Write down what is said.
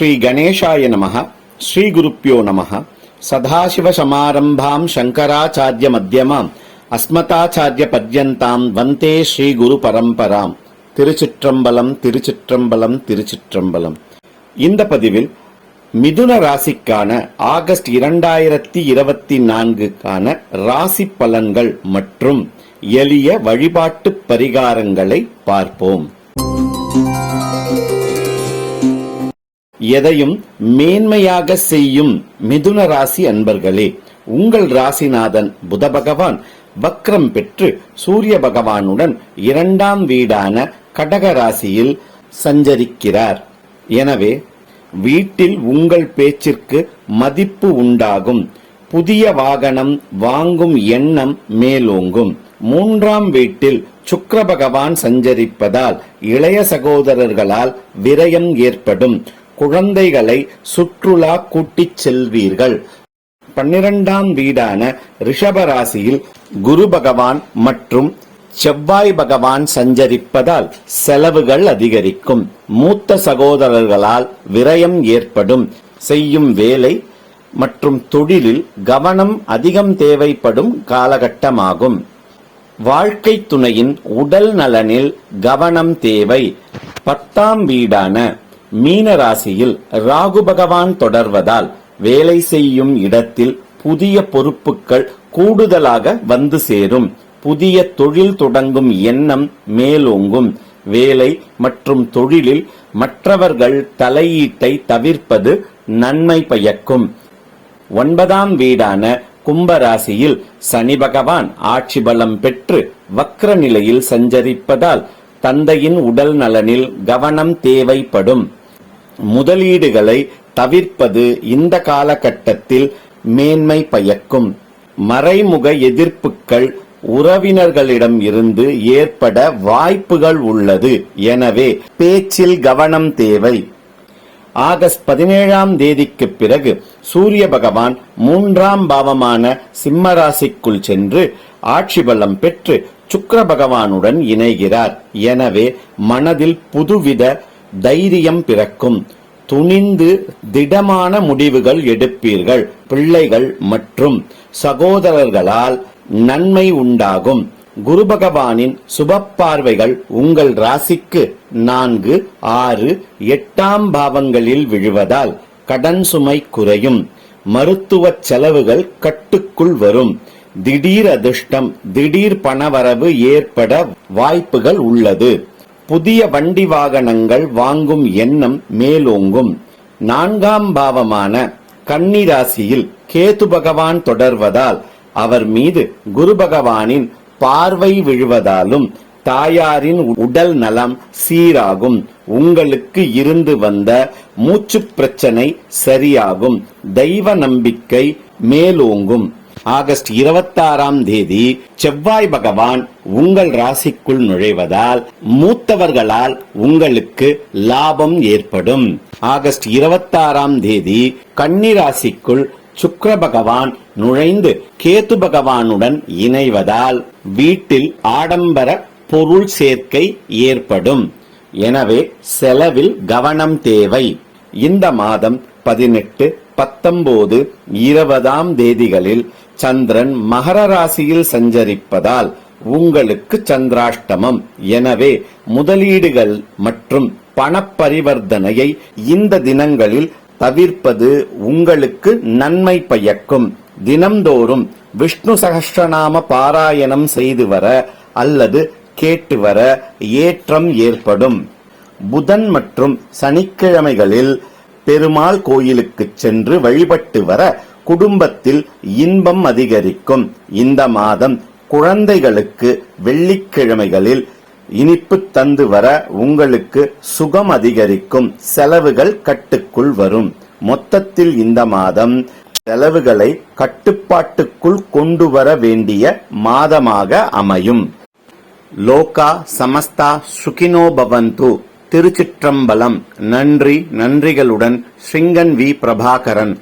ஸ்ரீ கணேஷாய நமः ஸ்ரீ குருப்பியோ நமः சதாசிவசமாரம்பாம் சங்கராச்சாரிய மத்தியமாம் அஸ்மதாச்சாரிய பர்யந்தாம் வந்தே ஸ்ரீ குரு பரம்பராம். திருச்சிற்றம்பலம் திருச்சிற்றம்பலம் திருச்சிற்றம்பலம். இந்த பதிவில் மிதுன ராசிக்கான ஆகஸ்ட் இரண்டாயிரத்தி இருபத்தி நான்குக்கான ராசி பலன்கள் மற்றும் எளிய வழிபாட்டு பரிகாரங்களை பார்ப்போம். எதையும் மேன்மையாக செய்யும் மிதுன ராசி அன்பர்களே உங்கள் ராசிநாதன் புத பகவான் வக்ரம் பெற்று சூரிய பகவானுடன் இரண்டாம் வீடான கடக ராசியில் சஞ்சரிக்கிறார். எனவே வீட்டில் உங்கள் பேச்சிற்கு மதிப்பு உண்டாகும். புதிய வாகனம் வாங்கும் எண்ணம் மேலோங்கும். மூன்றாம் வீட்டில் சுக்கர பகவான் சஞ்சரிப்பதால் இளைய சகோதரர்களால் விரயம் ஏற்படும். குழந்தைகளை சுற்றுலா கூட்டிச் செல்வீர்கள். பன்னிரண்டாம் வீடான ரிஷபராசியில் குரு பகவான் மற்றும் செவ்வாய் பகவான் சஞ்சரிப்பதால் செலவுகள் அதிகரிக்கும். மூத்த சகோதரர்களால் விரயம் ஏற்படும். செய்யும் வேலை மற்றும் தொழிலில் கவனம் அதிகம் தேவைப்படும் காலகட்டமாகும். வாழ்க்கை துணையின் உடல் நலனில் கவனம் தேவை. பத்தாம் வீடான மீன ராசியில் ராகு பகவான் தொடர்வதால் வேலை செய்யும் இடத்தில் புதிய பொறுப்புகள் கூடுதலாக வந்து சேரும். புதிய தொழில் தொடங்கும் எண்ணம் மேலோங்கும். வேலை மற்றும் தொழிலில் மற்றவர்கள் தலையீட்டை தவிர்ப்பது நன்மை பயக்கும். ஒன்பதாம் வீடான கும்பராசியில் சனி பகவான் ஆட்சி பலம் பெற்று வக்ர நிலையில் சஞ்சரிப்பதால் தந்தையின் உடல் நலனில் கவனம் தேவைப்படும். முதலீடுகளை தவிர்ப்பது இந்த காலகட்டத்தில் மேன்மை பயக்கும். மறைமுக எதிர்ப்புகள் உறவினர்களிடம் இருந்து ஏற்பட வாய்ப்புகள் உள்ளது. எனவே பேச்சில் கவனம் தேவை. ஆகஸ்ட் பதினேழாம் தேதிக்கு பிறகு சூரிய பகவான் மூன்றாம் பாவமான சிம்மராசிக்குள் சென்று ஆட்சி பலம் பெற்று சுக்கர பகவானுடன் இணைகிறார். எனவே மனதில் புதுவித தைரியம் பிறக்கும். துணிந்து திடமான முடிவுகள் எடுப்பீர்கள். பிள்ளைகள் மற்றும் சகோதரர்களால் நன்மை உண்டாகும். குரு பகவானின் சுப பார்வைகள் உங்கள் ராசிக்கு நான்கு ஆறு எட்டாம் பாவங்களில் விழுவதால் கடன் சுமை குறையும். மருத்துவ செலவுகள் கட்டுக்குள் வரும். திடீர் அதிர்ஷ்டம் திடீர் பணவரவு ஏற்பட வாய்ப்புகள் உள்ளது. புதிய வண்டி வாகனங்கள் வாங்கும் எண்ணம் மேலோங்கும். நான்காம் பாவமான கன்னிராசியில் கேது பகவான் தொடர்வதால் அவர் மீது குரு பகவானின் பார்வை விழுவதாலும் தாயாரின் உடல் நலம் சீராகும். உங்களுக்கு இருந்து வந்த மூச்சு பிரச்சனை சரியாகும். தெய்வ நம்பிக்கை மேலோங்கும். ஆகஸ்ட் இருபத்தாறாம் தேதி செவ்வாய் பகவான் உங்கள் ராசிக்குள் நுழைவதால் மூத்தவர்களால் உங்களுக்கு லாபம் ஏற்படும். ஆகஸ்ட் இருபத்தாறாம் தேதி கன்னி ராசிக்குள் சுக்கிர பகவான் நுழைந்து கேத்து பகவானுடன் இணைவதால் வீட்டில் ஆடம்பர பொருள் சேர்க்கை ஏற்படும். எனவே செலவில் கவனம் தேவை. இந்த மாதம் பதினெட்டு பத்தொன்பது இருபதாம் தேதிகளில் சந்திரன் மகர ராசியில் சஞ்சரிப்பதால் உங்களுக்கு சந்திராஷ்டமம். எனவே முதலீடுகள் மற்றும் பணப்பரிவர்த்தனையை இந்த தினங்களில் தவிர்ப்பது உங்களுக்கு நன்மை பயக்கும். தினம்தோறும் விஷ்ணு சகஸ்ரநாம பாராயணம் செய்து வர அல்லது கேட்டு வர ஏற்றம் ஏற்படும். புதன் மற்றும் சனிக்கிழமைகளில் பெருமாள் கோயிலுக்கு சென்று வழிபட்டு வர குடும்பத்தில் இன்பம் அதிகரிக்கும். இந்த மாதம் குழந்தைகளுக்கு வெள்ளிக்கிழமைகளில் இனிப்பு தந்து வர உங்களுக்கு சுகம் அதிகரிக்கும். செலவுகள் கட்டுக்குள் வரும். மொத்தத்தில் இந்த மாதம் செலவுகளை கட்டுப்பாட்டுக்குள் கொண்டு வர வேண்டிய மாதமாக அமையும். லோகா சமஸ்தா சுகினோ பவந்து. திருச்சிற்றம்பலம். நன்றி நன்றிகளுடன் சிங்கன் வி. பிரபாகரன்.